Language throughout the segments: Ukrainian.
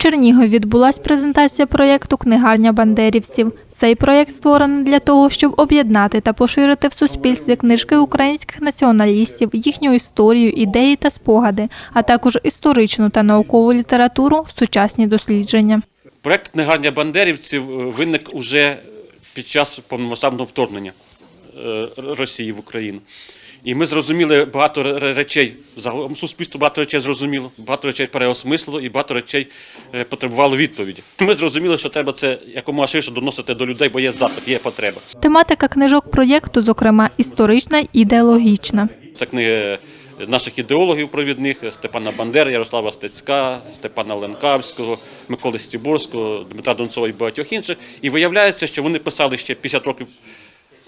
Чернігові відбулась презентація проєкту Книгарня бандерівців. Цей проєкт створений для того, щоб об'єднати та поширити в суспільстві книжки українських націоналістів, їхню історію, ідеї та спогади, а також історичну та наукову літературу, сучасні дослідження. Проект книгарня бандерівців виник уже під час повномасштабного вторгнення е, Росії в Україну. І ми зрозуміли багато ре- речей, загалом суспільство багато речей зрозуміло, багато речей переосмислило і багато речей е, потребувало відповіді. Ми зрозуміли, що треба це якомога ширше доносити до людей, бо є запит, є потреба. Тематика книжок проєкту, зокрема, історична і ідеологічна. Це книги наших ідеологів провідних Степана Бандери, Ярослава Стецька, Степана Ленкавського, Миколи Стіборського, Дмитра Донцова і багатьох інших. І виявляється, що вони писали ще 50 років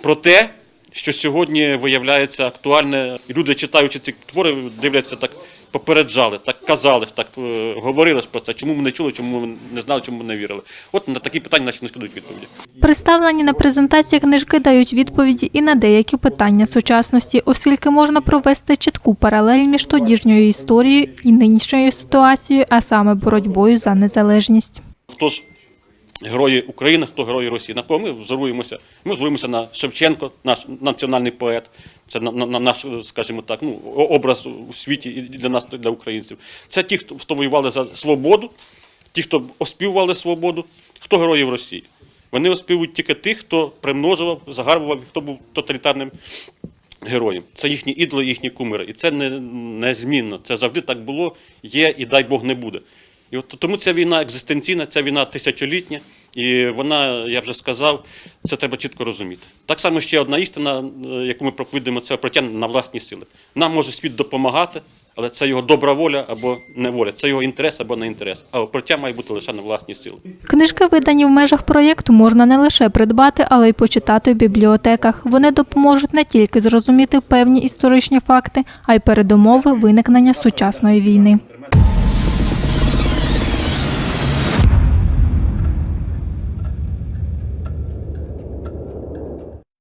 про те, що сьогодні виявляється актуальне. І люди, читаючи ці твори, дивляться так. Попереджали, так казали, так е, говорили про це. Чому ми не чули, чому ми не знали, чому ми не вірили. От на такі питання наші не дають відповіді. Представлені на презентації книжки дають відповіді і на деякі питання сучасності, оскільки можна провести чітку паралель між тодішньою історією і нинішньою ситуацією, а саме боротьбою за незалежність. Хто ж герої України, хто герої Росії? На кого ми взоруємося? Ми взоруємося на Шевченко, наш національний поет. Це на, на, на наш, скажімо так, ну, образ у світі і для нас, для українців. Це ті, хто, хто воювали за свободу, ті, хто оспівували свободу, хто герої в Росії. Вони оспівують тільки тих, хто примножував, загарбував, хто був тоталітарним героєм. Це їхні ідоли, їхні кумири. І це не, незмінно. Це завжди так було, є і дай Бог не буде. І от тому ця війна екзистенційна, ця війна тисячолітня, і вона, я вже сказав, це треба чітко розуміти. Так само ще одна істина, е, яку ми проповідуємо, це оприття на власні сили. Нам може світ допомагати, але це його добра воля або неволя, це його інтерес або не інтерес. А оприття має бути лише на власні сили. Книжки, видані в межах проєкту, можна не лише придбати, але й почитати в бібліотеках. Вони допоможуть не тільки зрозуміти певні історичні факти, а й передумови виникнення сучасної війни.